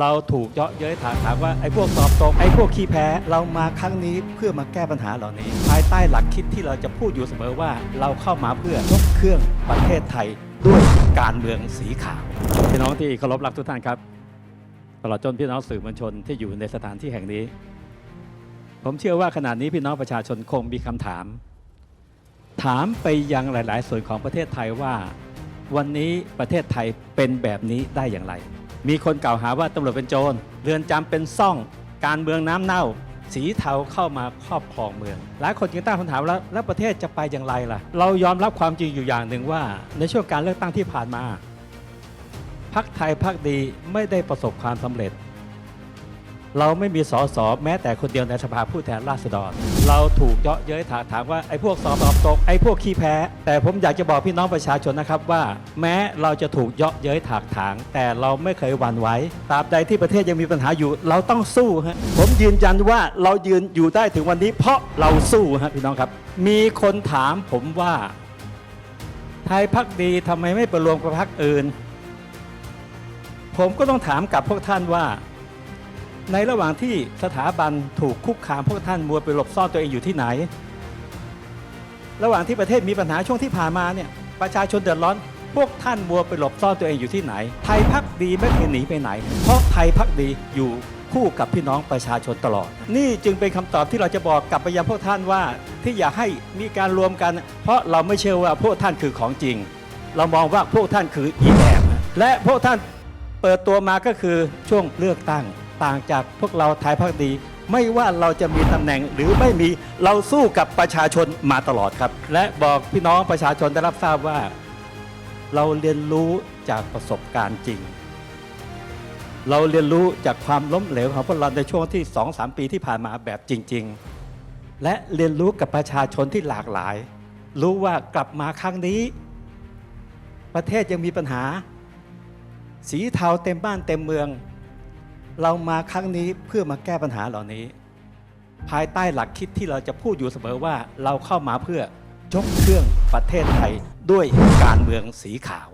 เราถูกเยาะเย้ยถามถามว่าไอ้พวกสอบตกไอ้พวกขี้แพ้เรามาครั้งนี้เพื่อมาแก้ปัญหาเหล่านี้ ภายใต้หลักคิดที่เราจะพูดอยู่เสมอว่า เราเข้ามาเพื่อยกเครื่องประเทศไทยด้วยการเมืองสีขาวพี่น้องที่เคารพรักทุกท่านครับ ตลอดจนพี่น้องสื่อมวลชนที่อยู่ในสถานที่แห่งนี้ ผมเชื่อว่าขณะนี้พี่น้องประชาชนคงมีคำถาม ถามไปยังหลาย ๆ ส่วนของประเทศไทยว่า วันนี้ประเทศไทยเป็นแบบนี้ได้อย่างไร มีคนกล่าวหาว่าตำรวจเป็นโจร เรือนจำเป็นซ่อง การเมืองน้ำเน่า สีเทาเข้ามาครอบครองเมือง หลายคนจึงตั้งคำถามแล้วแล้วประเทศจะไปอย่างไรล่ะ เรายอมรับความจริงอยู่อย่างหนึ่งว่า ในช่วงการเลือกตั้งที่ผ่านมาพักไทยพักดีไม่ได้ประสบความสำเร็จ เราไม่มีสสแม้แต่คนเดียวในสภาผู้แทนราษฎร เราถูกเยาะเย้ยถามถามว่าไอ้พวกสอบตกไอ้พวกขี้แพ้ แต่ผมอยากจะบอกพี่น้องประชาชนนะครับว่า แม้เราจะถูกเยาะเย้ยถากถาง แต่เราไม่เคยหวั่นไหวตราบใดที่ประเทศยังมีปัญหาอยู่ เราต้องสู้ฮะผมยืนยันว่าเรายืนอยู่ได้ถึงวันนี้ เพราะเราสู้ฮะพี่น้องครับ มีคนถามผมว่า ไทยพักดีทำไมไม่ไปรวมกับพักอื่น ผมก็ต้องถามกับพวกท่านว่า ในระหว่างที่สถาบันถูกคุกคามพวกท่านมัวไปหลบซ่อนตัวเองอยู่ที่ไหน ระหว่างที่ประเทศมีปัญหาช่วงที่ผ่านมาเนี่ยประชาชนเดือดร้อน พวกท่านมัวไปหลบซ่อนตัวเองอยู่ที่ไหน ไทยพักดีไม่เคยหนีไปไหน เพราะไทยพักดีอยู่คู่กับพี่น้องประชาชนตลอด นี่จึงเป็นคำตอบที่เราจะบอกกลับไปยังพวกท่านว่า ที่อยากให้มีการรวมกัน เพราะเราไม่เชื่อว่าพวกท่านคือของจริง เรามองว่าพวกท่านคืออีแอบและพวกท่านเปิดตัวมาก็คือช่วงเลือกตั้ง ต่างจากพวกเราไทยพักดี ไม่ว่าเราจะมีตำแหน่งหรือไม่มีเราสู้กับประชาชนมาตลอดครับ และบอกพี่น้องประชาชนได้รับทราบว่า เราเรียนรู้จากประสบการณ์จริง เราเรียนรู้จากความล้มเหลวของพวกเราในช่วงที่2อสปีที่ผ่านมาแบบจริง ๆ และเรียนรู้กับประชาชนที่หลากหลาย รู้ว่ากลับมาครั้งนี้ ประเทศยังมีปัญหา สีเทาเต็มบ้านเต็มเมือง เรามาครั้งนี้เพื่อมาแก้ปัญหาเหล่านี้ ภายใต้หลักคิดที่เราจะพูดอยู่เสมอว่าเราเข้ามาเพื่อยกเครื่องประเทศไทยด้วยการเมืองสีขาว